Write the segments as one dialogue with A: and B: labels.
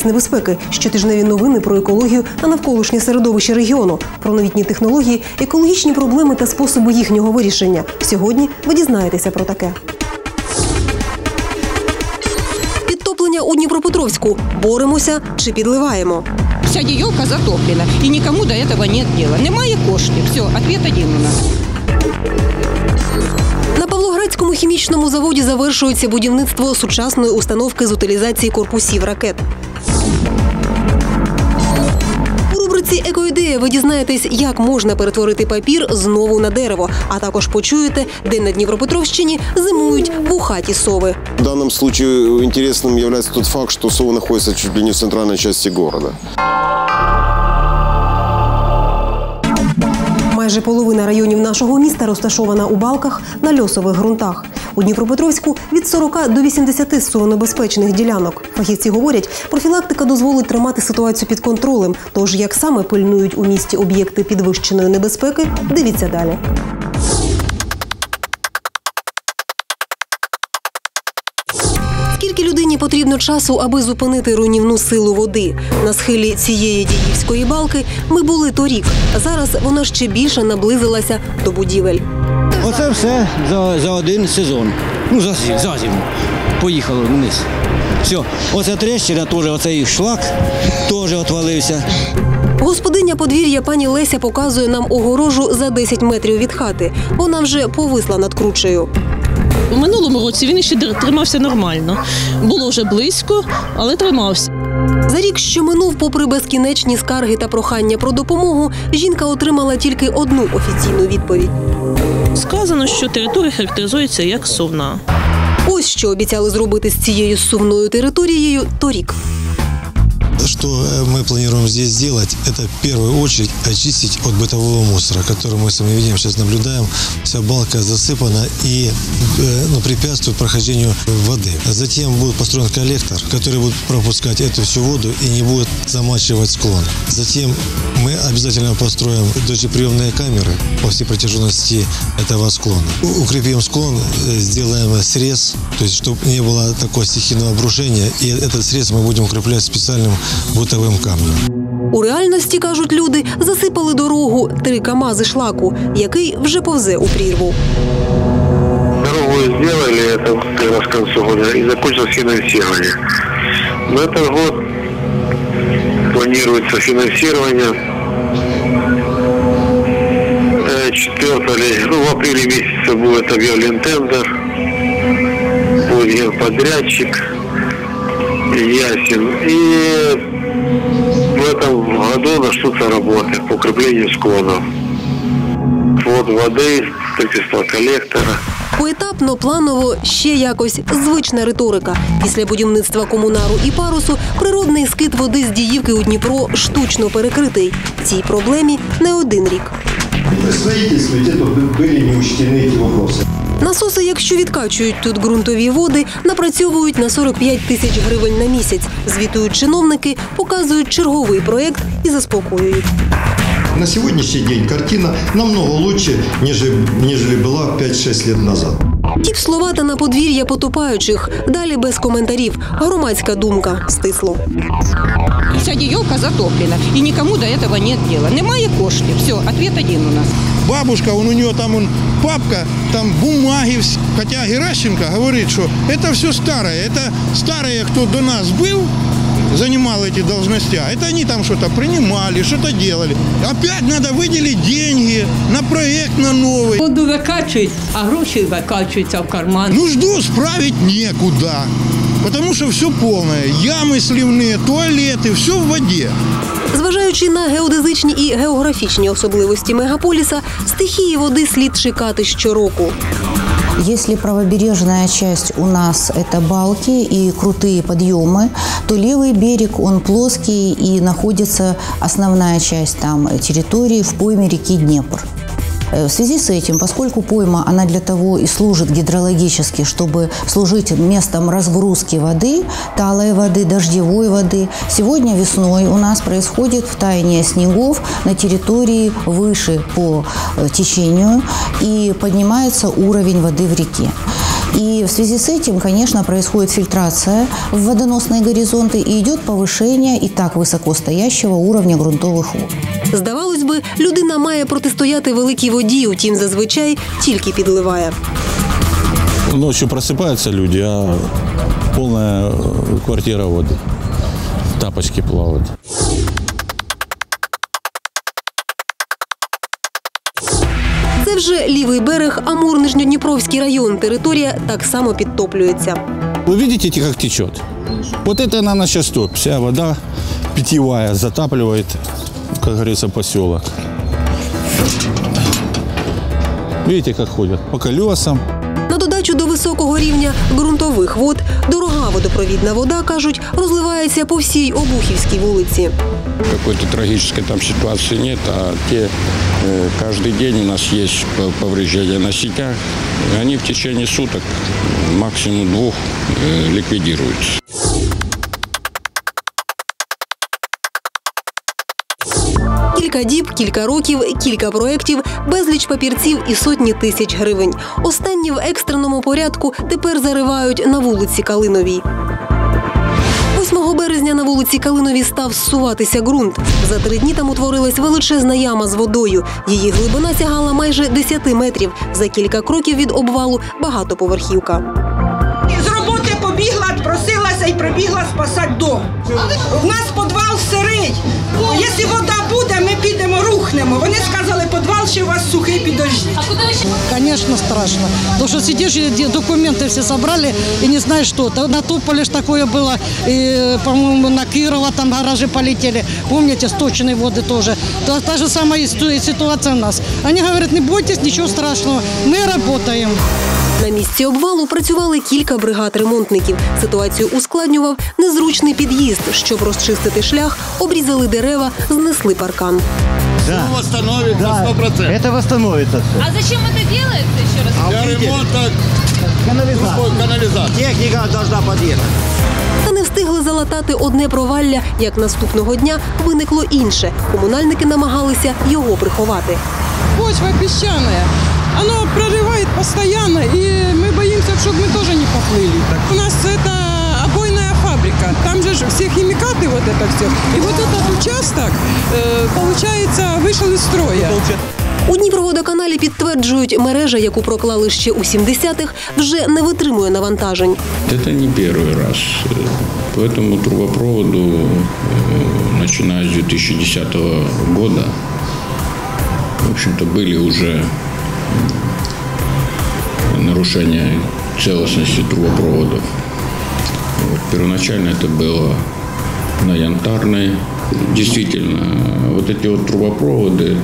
A: Індекс небезпеки. Щотижневі новини про екологію та навколишнє середовище регіону, про новітні технології, екологічні проблеми та способи їхнього вирішення. Сьогодні ви дізнаєтеся про таке. Підтоплення у Дніпропетровську. Боремося чи підливаємо.
B: Вся дієвка затоплена, і нікому до этого нет діла. Немає коштів. Все, ответ один у нас.
A: На Павлоградському хімічному заводі завершується будівництво сучасної установки з утилізації корпусів ракет. У рубриці Екоідея ви дізнаєтесь, як можна перетворити папір знову на дерево, а також почуєте, де на Дніпропетровщині зимують вухаті сови.
C: В данном случае интересным является тот факт, что Сова находится чуть ли не в центральной части города.
A: Майже половина районів нашого міста розташована у балках на льосових ґрунтах. У Дніпропетровську від 40 до 80 совонебезпечних ділянок. Фахівці говорять, профілактика дозволить тримати ситуацію під контролем. Тож як саме пильнують у місті об'єкти підвищеної небезпеки, дивіться далі. Потрібно часу, аби зупинити руйнівну силу води? На схилі цієї діївської балки ми були торік. Зараз вона ще більше наблизилася до будівель.
D: Оце все за, за один сезон. Ну, за, за зиму. Поїхало вниз. Все. Оце трещина теж, оцей шлак теж отвалився.
A: Господиня подвір'я пані Леся показує нам огорожу за 10 метрів від хати. Вона вже повисла над кручею.
E: У минулому році він ще тримався нормально. Було вже близько, але тримався.
A: За рік, що минув, попри безкінечні скарги та прохання про допомогу, жінка отримала тільки одну офіційну відповідь.
E: Сказано, що територія характеризується як совна.
A: Ось що обіцяли зробити з цією сувною територією торік.
F: Что э, мы планируем здесь сделать, это в первую очередь очистить от бытового мусора, который мы с вами видим, сейчас наблюдаем. Вся балка засыпана и э, ну, препятствует прохождению воды. Затем будет построен коллектор, который будет пропускать эту всю воду и не будет замачивать склон. Затем мы обязательно построим дождеприемные камеры по всей протяженности этого склона. Укрепим склон, э, сделаем срез, то есть чтобы не было такого стихийного обрушения. И этот срез мы будем укреплять специальным бутовым камнем.
A: У реальності, кажуть люди, засипали дорогу три камази шлаку, який вже повзе у прірву.
G: Дорогу сделали, это как раз к концу года, и закончилось финансирование. На этот год планируется финансирование. Э, 4 ну, в апреле месяце будет объявлен тендер, будет подрядчик ясен. И в этом году начнутся работы по укреплению склонов. Ввод воды, строительство коллектора.
A: Поетапно, планово, ще якось звична риторика. Після будівництва комунару і парусу природний скид води з Діївки у Дніпро штучно перекритий. Цій проблемі не один рік.
H: При строительстве где-то были не учтены эти вопросы.
A: Насоси, якщо відкачують тут ґрунтові води, напрацьовують на 45 тисяч гривень на місяць. Звітують чиновники, показують черговий проєкт і заспокоюють.
H: На сьогоднішній день картина намного лучше, ніж ніж була 5-6 років назад.
A: Ті б слова та на подвір'я потопаючих. Далі без коментарів. Громадська думка стисло.
B: Вся дієвка затоплена, і нікому до этого нет діла. Немає коштів. Все, ответ один у нас.
I: бабушка, он, у нее там он, папка, там бумаги, вс- хотя Геращенко говорит, что это все старое, это старые, кто до нас был, занимал эти должности, а это они там что-то принимали, что-то делали. Опять надо выделить деньги на проект на новый.
J: Воду викачують, а гроші викачуються в карман.
I: Нужду справить некуда, потому что все полное. Ямы сливные, туалеты, все в воде.
A: Зважаючи на геодезичні і географічні особливості мегаполіса, стихії води слід чекати щороку.
K: Если правобережная часть у нас это балки и крутые подъемы, то левый берег он плоский и находится основная часть там территории в пойме реки Днепр. Э, В связи с этим, поскольку пойма, она для того и служит гидрологически, чтобы служить местом разгрузки воды, талой воды, дождевой воды, сегодня весной у нас происходит втаяние снегов на территории выше по э, течению и поднимается уровень воды в реке. И в связи с этим, конечно, происходит фильтрация в водоносные горизонты и идет повышение и так высокостоящего уровня грунтовых вод.
A: Здавалось би, людина має протистояти великій воді, утім зазвичай тільки підливає.
L: Ночью просыпаются люди, а полная э, квартира воды. Тапочки плавают.
A: Це вже лівий берег, Амур, Нижньодніпровський район. Територія так само підтоплюється.
L: Вы видите, как течет? Вот это она сейчас топ. Вся вода питьевая затапливает, как говорится, поселок. Видите, как ходят? По колесам.
A: На додачу до високого рівня ґрунтових вод дорога водопровідна вода, кажуть, розливається по всій Обухівській вулиці.
M: Какой-то трагической там ситуации нет, а те, э, каждый день у нас есть п- повреждения на сетях, и они в течение суток, максимум двух, э, ликвидируются.
A: Кілька діб, кілька років, кілька проєктів, безліч папірців і сотні тисяч гривень. Останні в екстреному порядку тепер заривають на вулиці Калиновій. 8 березня на вулиці Калинові став зсуватися ґрунт. За три дні там утворилась величезна яма з водою. Її глибина сягала майже 10 метрів. За кілька кроків від обвалу багатоповерхівка
N: прибігла спасати дом. У нас підвал сирий. Якщо вода буде, ми підемо, рухнемо. Вони сказали, підвал ще у вас сухий, підождіть.
O: Конечно, страшно. Потому что сидишь, и де- документы все собрали, и не знаешь что. То На Туполе ж такое было, и, по-моему, на Кирова там гаражи полетели. Помните, сточные воды тоже. Та, та же самая исто- ситуация у нас. Они говорят, не бойтесь, ничего страшного, мы работаем.
A: На місці обвалу працювали кілька бригад ремонтників. Ситуацію ускладнював незручний під'їзд. Щоб розчистити шлях, обрізали дерева, знесли паркан.
P: Да. восстановит
Q: Да,
P: на 100%.
Q: Это восстановится все.
R: А зачем это делается еще раз?
P: Для ремонта
Q: Канализация.
P: канализации.
Q: Техника должна подъехать.
A: Та не встигли залатати одне провалля, як наступного дня виникло інше. Комунальники намагалися його приховати.
S: Почва песчаная. Оно прорывает постоянно, и мы боимся, чтобы мы тоже не поплыли. У нас это обойная фабрика. Там же ж все химикаты, вот это все. И вот этот участок, э, получается, вышел из строя.
A: У Дніпроводоканалі підтверджують, мережа, яку проклали ще у 70-х, вже не витримує навантажень.
M: Это не первый раз. Э, По этому трубопроводу, э, начиная с 2010 года, в общем-то, были уже м, нарушения целостности трубопроводов. Вот, первоначально это было на Янтарной. Действительно, вот эти вот трубопроводы,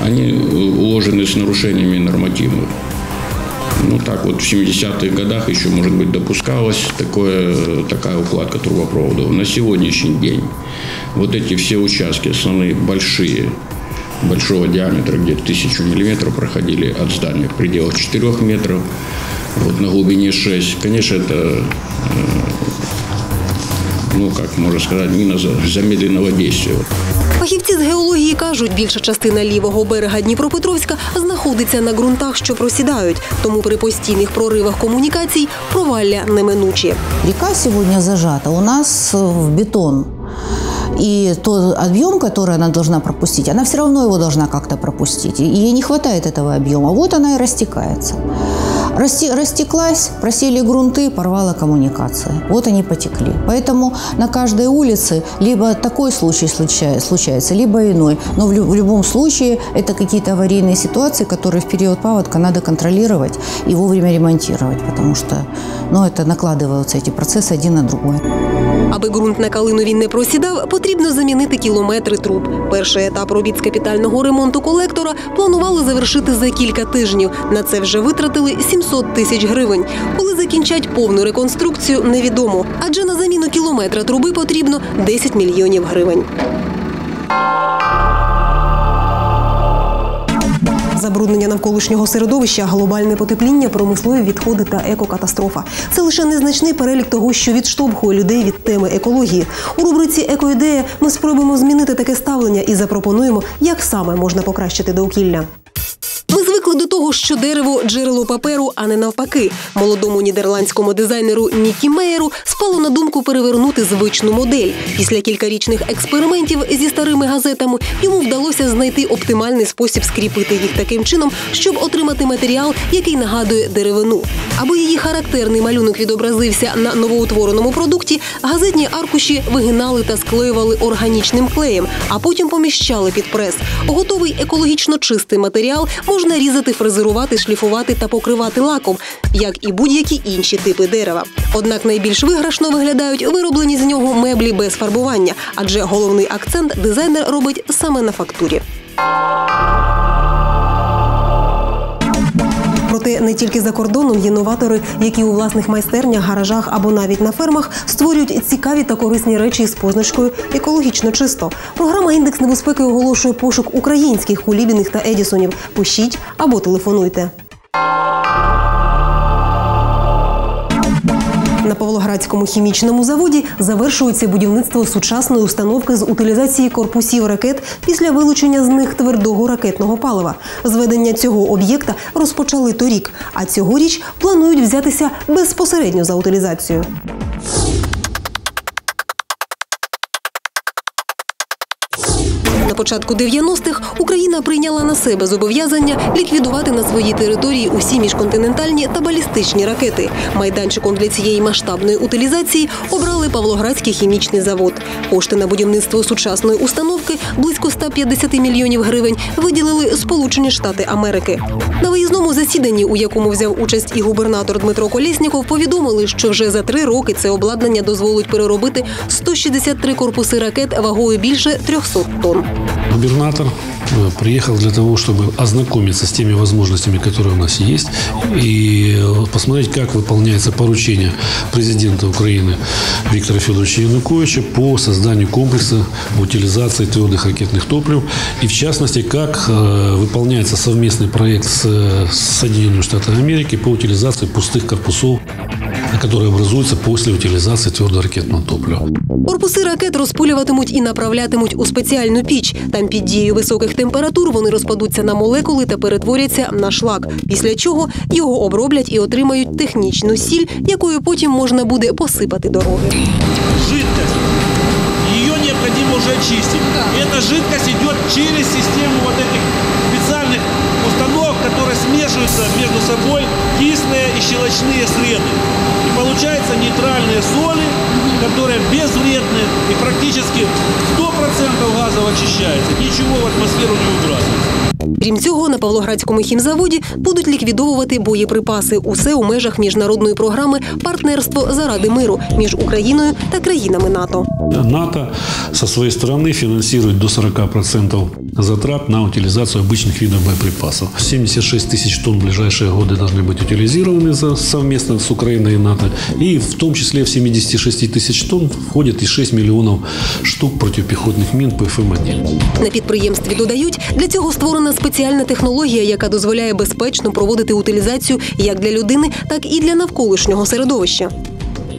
M: они уложены с нарушениями нормативов. Ну так вот в 70-х годах еще, может быть, допускалась такое, такая укладка трубопроводов. На сегодняшний день вот эти все участки, основные большие, большого диаметра, где тысячу миллиметров проходили от здания в пределах 4 метров, вот на глубине 6. Конечно, это, э, ну как можно сказать, мина за- замедленного действия.
A: Фахівці з геології кажуть, більша частина лівого берега Дніпропетровська знаходиться на ґрунтах, що просідають. Тому при постійних проривах комунікацій провалля неминучі.
K: Река сегодня зажата у нас в бетон. И тот объем, который она должна пропустить, она все равно его должна как-то пропустить. И ей не хватает этого объема. Вот она и растекается. Расте- растеклась, просели грунты, порвала коммуникация. Вот они потекли. Поэтому на каждой улице либо такой случай случа- случается, либо иной. Но в, в любом случае это какие-то аварийные ситуации, которые в период паводка надо контролировать и вовремя ремонтировать, потому что ну, это накладываются эти процессы один на другой.
A: Аби ґрунт на Калинові не просідав, потрібно замінити кілометри труб. Перший етап робіт з капітального ремонту колектора планували завершити за кілька тижнів. На це вже витратили 700 тисяч гривень. Коли закінчать повну реконструкцію, невідомо. Адже на заміну кілометра труби потрібно 10 мільйонів гривень. Забруднення навколишнього середовища, глобальне потепління, промислові відходи та екокатастрофа. Це лише незначний перелік того, що відштовхує людей від теми екології. У рубриці Екоідея ми спробуємо змінити таке ставлення і запропонуємо, як саме можна покращити довкілля. Звикли до того, що дерево джерело паперу, а не навпаки. Молодому нідерландському дизайнеру Нікі Меєру спало на думку перевернути звичну модель. Після кількарічних експериментів зі старими газетами йому вдалося знайти оптимальний спосіб скріпити їх таким чином, щоб отримати матеріал, який нагадує деревину. Аби її характерний малюнок відобразився на новоутвореному продукті, газетні аркуші вигинали та склеювали органічним клеєм, а потім поміщали під прес. Готовий екологічно чистий матеріал можна різати, фрезерувати, шліфувати та покривати лаком, як і будь-які інші типи дерева. Однак найбільш виграшно виглядають вироблені з нього меблі без фарбування, адже головний акцент дизайнер робить саме на фактурі. Проте не тільки за кордоном є новатори, які у власних майстернях, гаражах або навіть на фермах створюють цікаві та корисні речі з позначкою екологічно чисто. Програма індекс небезпеки оголошує пошук українських кулібіних та едісонів. Пишіть або телефонуйте. На Павлоградському хімічному заводі завершується будівництво сучасної установки з утилізації корпусів ракет після вилучення з них твердого ракетного палива. Зведення цього об'єкта розпочали торік, а цьогоріч планують взятися безпосередньо за утилізацію. Початку 90-х Україна прийняла на себе зобов'язання ліквідувати на своїй території усі міжконтинентальні та балістичні ракети. Майданчиком для цієї масштабної утилізації обрали Павлоградський хімічний завод. Кошти на будівництво сучасної установки близько 150 мільйонів гривень виділили Сполучені Штати Америки. На виїзному засіданні, у якому взяв участь і губернатор Дмитро Колєсніков, повідомили, що вже за три роки це обладнання дозволить переробити 163 корпуси ракет вагою більше 300 тонн.
T: Губернатор э, приехал для того, чтобы ознакомиться с теми возможностями, которые у нас есть, и посмотреть, как выполняется поручение президента Украины Виктора Федоровича Януковича по созданию комплекса утилизации твердых ракетных топлив, и в частности, как э, выполняется совместный проект э, с Соединенными Штатами Америки по утилизации пустых корпусов, которые образуются после утилизации твердоракетного топлива.
A: Корпуси ракет розпилюватимуть і направлятимуть у спеціальну піч. Там під дією високих температур вони розпадуться на молекули та перетворяться на шлак. Після чого його оброблять і отримають технічну сіль, якою потім можна буде посипати дороги.
U: жидкость. Ее необходимо уже очистить. И эта жидкость идет через систему вот этих специальных установок, которые смешиваются между собой кислые и щелочные среды. И получаются нейтральные соли, которые безвредны и практически 100% газов очищаются. Ничего в атмосферу не выбрасывается.
A: Крім цього, на Павлоградському хімзаводі будуть ліквідовувати боєприпаси. Усе у межах міжнародної програми Партнерство заради миру між Україною та країнами НАТО.
T: НАТО со своей стороны финансирует до 40% затрат на утилизацию обычных видов боеприпасов. 76 тысяч тонн в ближайшие годы должны быть утилизированы за- совместно с Украиной и НАТО. И в том числе в 76 тысяч тонн входит и 6 миллионов штук противопехотных мин ПФМ-1.
A: На підприємстві додають, для цього створена спеціальна технологія, яка дозволяє безпечно проводити утилізацію як для людини, так і для навколишнього середовища.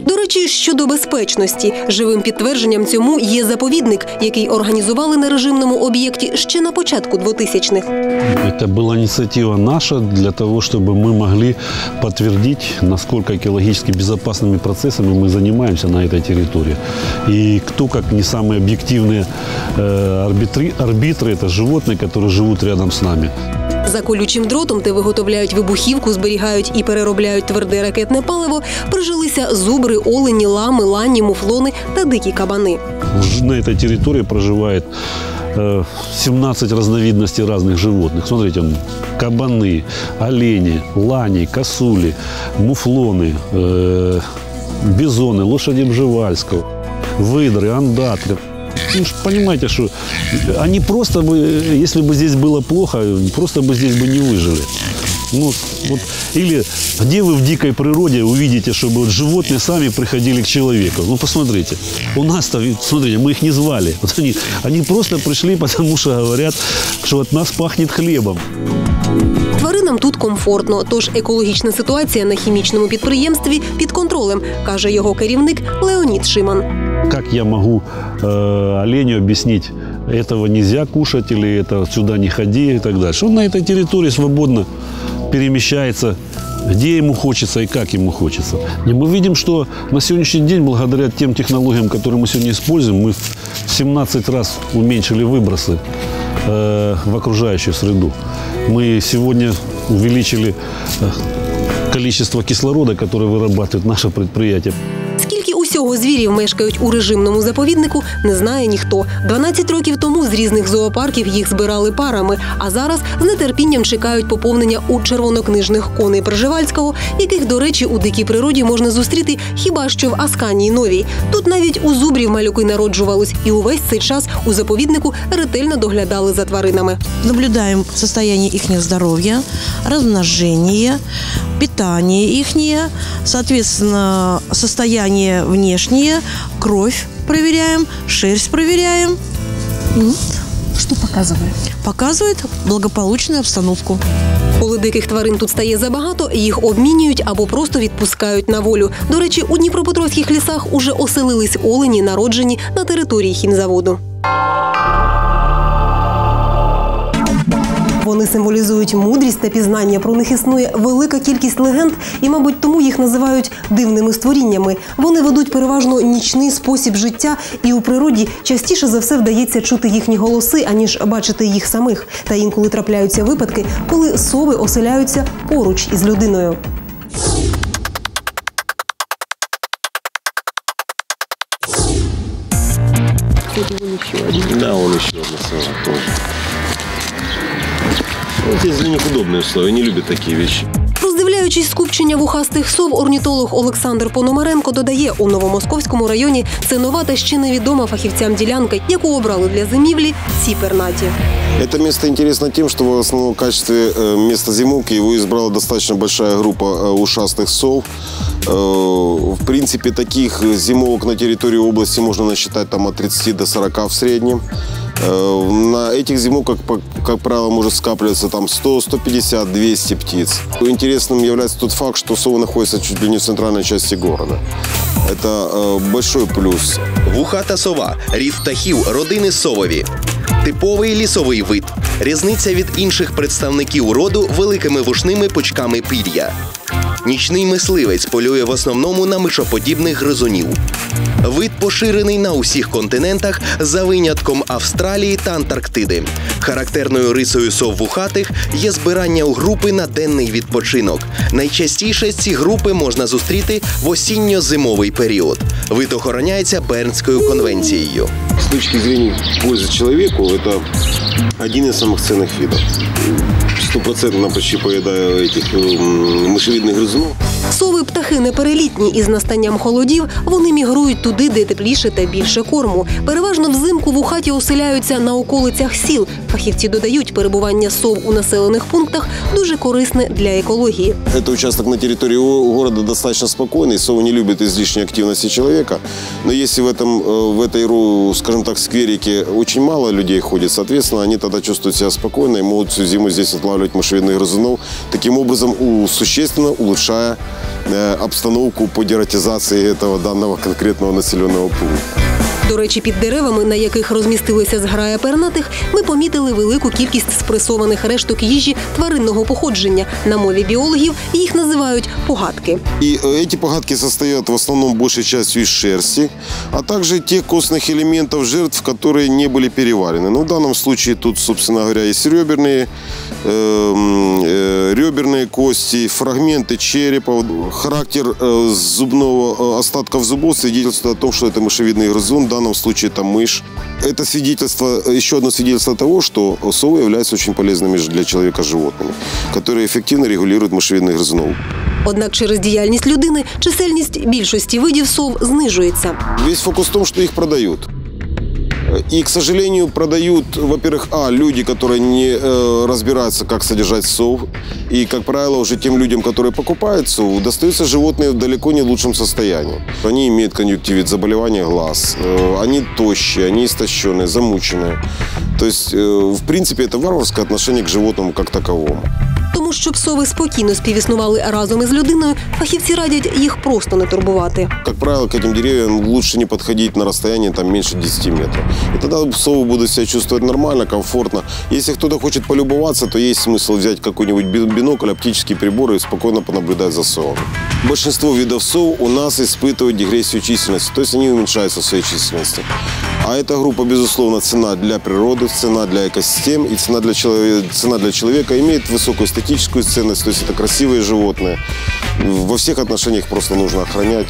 A: До речі, щодо безпечності, живим підтвердженням цьому є заповідник, який організували на режимному об'єкті ще на початку 2000-х.
T: Это была инициатива наша для того, чтобы мы могли подтвердить, насколько экологически безопасными процессами мы занимаемся на этой территории. И кто, как не самые объективные э, арбитри- арбитры, это животные, которые живут рядом с нами.
A: За колючим дротом, де виготовляють вибухівку, зберігають і переробляють тверде ракетне паливо, прижилися зубри, олені, лами, лані, муфлони та дикі кабани.
T: Ж- На этой территории проживает э, 17 разновидностей разных животных. Смотрите, м, кабаны, олени, лани, косули, муфлоны, э, бизоны, лошади Бжевальского, выдры, андатры. Ну, ж понимаете, что они просто бы, э, если бы здесь было плохо, просто бы здесь бы не выжили. Ну, вот, или где вы в дикой природе увидите, чтобы вот животные сами приходили к человеку? Ну, посмотрите. У нас-то, ведь, смотрите, мы их не звали. Вот они, они просто пришли, потому что говорят, что от нас пахнет хлебом.
A: Тваринам тут комфортно, тож екологічна ситуація на хімічному підприємстві під контролем, каже його керівник Леонід Шиман.
T: Как я могу э, оленю объяснить этого нельзя кушать или это сюда не ходи и так дальше. Он на этой территории свободно перемещается, где ему хочется и как ему хочется. И мы видим, что на сегодняшний день, благодаря тем технологиям, которые мы сегодня используем, мы в 17 раз уменьшили выбросы э, в окружающую среду. Мы сегодня увеличили э, количество кислорода, которое вырабатывает наше предприятие.
A: Усього звірів мешкають у режимному заповіднику, не знає ніхто. 12 років тому з різних зоопарків їх збирали парами, а зараз з нетерпінням чекають поповнення у червонокнижних коней Пржевальського, яких, до речі, у дикій природі можна зустріти хіба що в Асканії Новій. Тут навіть у зубрів малюки народжувались, і увесь цей час у заповіднику ретельно доглядали за тваринами.
V: Наблюдаем состояние их здоровья, размножение, питание их, соответственно, состояние внешнее, кровь проверяем, шерсть проверяем.
A: Что показывает?
V: Показывает благополучную обстановку.
A: Коли диких тварин тут стає забагато, їх обмінюють або просто відпускають на волю. До речі, у дніпропетровських лісах уже оселились олені, народжені на території хімзаводу. Вони символізують мудрість та пізнання. Про них існує велика кількість легенд, і, мабуть, тому їх називають дивними створіннями. Вони ведуть переважно нічний спосіб життя, і у природі частіше за все вдається чути їхні голоси, аніж бачити їх самих. Та інколи трапляються випадки, коли сови оселяються поруч із людиною.
W: Да, он еще одна сова тоже. Вот здесь для них удобные условия, они любят такие вещи.
A: Роздивляючись скупчення вухастих сов, орнітолог Олександр Пономаренко додає, у Новомосковському районі це нова та ще невідома фахівцям ділянка, яку обрали для зимівлі ці пернаті.
W: Это место интересно тем, что в основном качестве э, места зимовки его избрала достаточно большая группа э, ушастых сов. Э, В принципе, таких зимовок на территории области можно насчитать там от 30 до 40 в среднем. Э, На этих зимовках, как, как правило, может скапливаться там 100, 150, 200 птиц. Интересным является тот факт, что совы находятся чуть ли не в центральной части города. Это э, большой плюс.
X: Вухата сова рід птахів родини совові. Типовий лісовий вид. Різниця від інших представників роду великими вушними пучками пір'я. Нічний мисливець полює в основному на мишоподібних гризунів. Вид поширений на усіх континентах за винятком Австралії та Антарктиди. Характерною рисою сов вухатих є збирання у групи на денний відпочинок. Найчастіше ці групи можна зустріти в осінньо-зимовий період. Вид охороняється Бернською конвенцією.
W: С точки зрения пользы человеку, это один из самых ценных видов. Стопроцентно почти поедаю этих м, мышевидных грызунов.
A: Сови птахи неперелітні, і з настанням холодів вони мігрують туди, де тепліше та більше корму. Переважно взимку в хаті оселяються на околицях сіл. Фахівці додають, перебування сов у населених пунктах дуже корисне для екології.
W: Это участок на территории о- города достаточно спокойный. Совы не любят излишней активности человека. Но если в этом, э, в этой, ру- скажем так, скверике очень мало людей ходит, соответственно, они тогда чувствуют себя спокойно и могут всю зиму здесь отлавливать мышевидных грызунов, таким образом у- существенно улучшая э, обстановку по дератизации этого данного конкретного населенного пункта.
A: До речі, під деревами, на яких розмістилися зграя пернатих, ми помітили велику кількість спресованих решток їжі тваринного походження. На мові біологів їх називають погадки.
W: И э, эти погадки состоят в основном большей частью из шерсти, а также тех костных элементов жертв, которые не были переварены. Ну, в данном случае тут, собственно говоря, есть реберные, э, м, э, реберные кости, фрагменты черепа. Характер э, зубного э, остатков зубов свидетельствует о том, что это мышевидный грызун, в данном случае это мышь. Это свидетельство, еще одно свидетельство того, что совы являются очень полезными ж- для человека животными, которые эффективно регулируют мышевидных грызунов.
A: Однак через діяльність людини чисельність більшості видів сов знижується.
W: Весь фокус в том, что их продают. И, к сожалению, продают, во-первых, а, люди, которые не э, разбираются, как содержать сов. И, как правило, уже тем людям, которые покупают сов, достаются животные в далеко не лучшем состоянии. Они имеют конъюнктивит, заболевания глаз, э, они тощие, они истощенные, замученные. То есть, э, в принципе, это варварское отношение к животному как таковому.
A: Тому щоб сови спокійно співіснували разом із людиною, фахівці радять їх просто не турбувати.
W: Как правило, к этим деревьям лучше не подходить на расстояние там, меньше 10 метров. И тогда совы будут себя чувствовать нормально, комфортно. Если кто-то хочет полюбоваться, то есть смысл взять какой-нибудь би- бинокль, оптический прибор и спокойно понаблюдать за совами. Большинство видов сов у нас испытывают дегрессию численности, то есть они уменьшаются в своей численности. А эта группа, безусловно, цена для природы, цена для экосистем и цена для, человека, цена для человека имеет высокую эстетическую ценность, то есть это красивые животные. Во всех отношениях просто нужно охранять.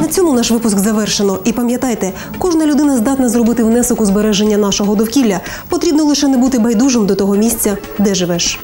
A: На цьому наш випуск завершено. І пам'ятайте, кожна людина здатна зробити внесок у збереження нашого довкілля. Потрібно лише не бути байдужим до того місця, де живеш.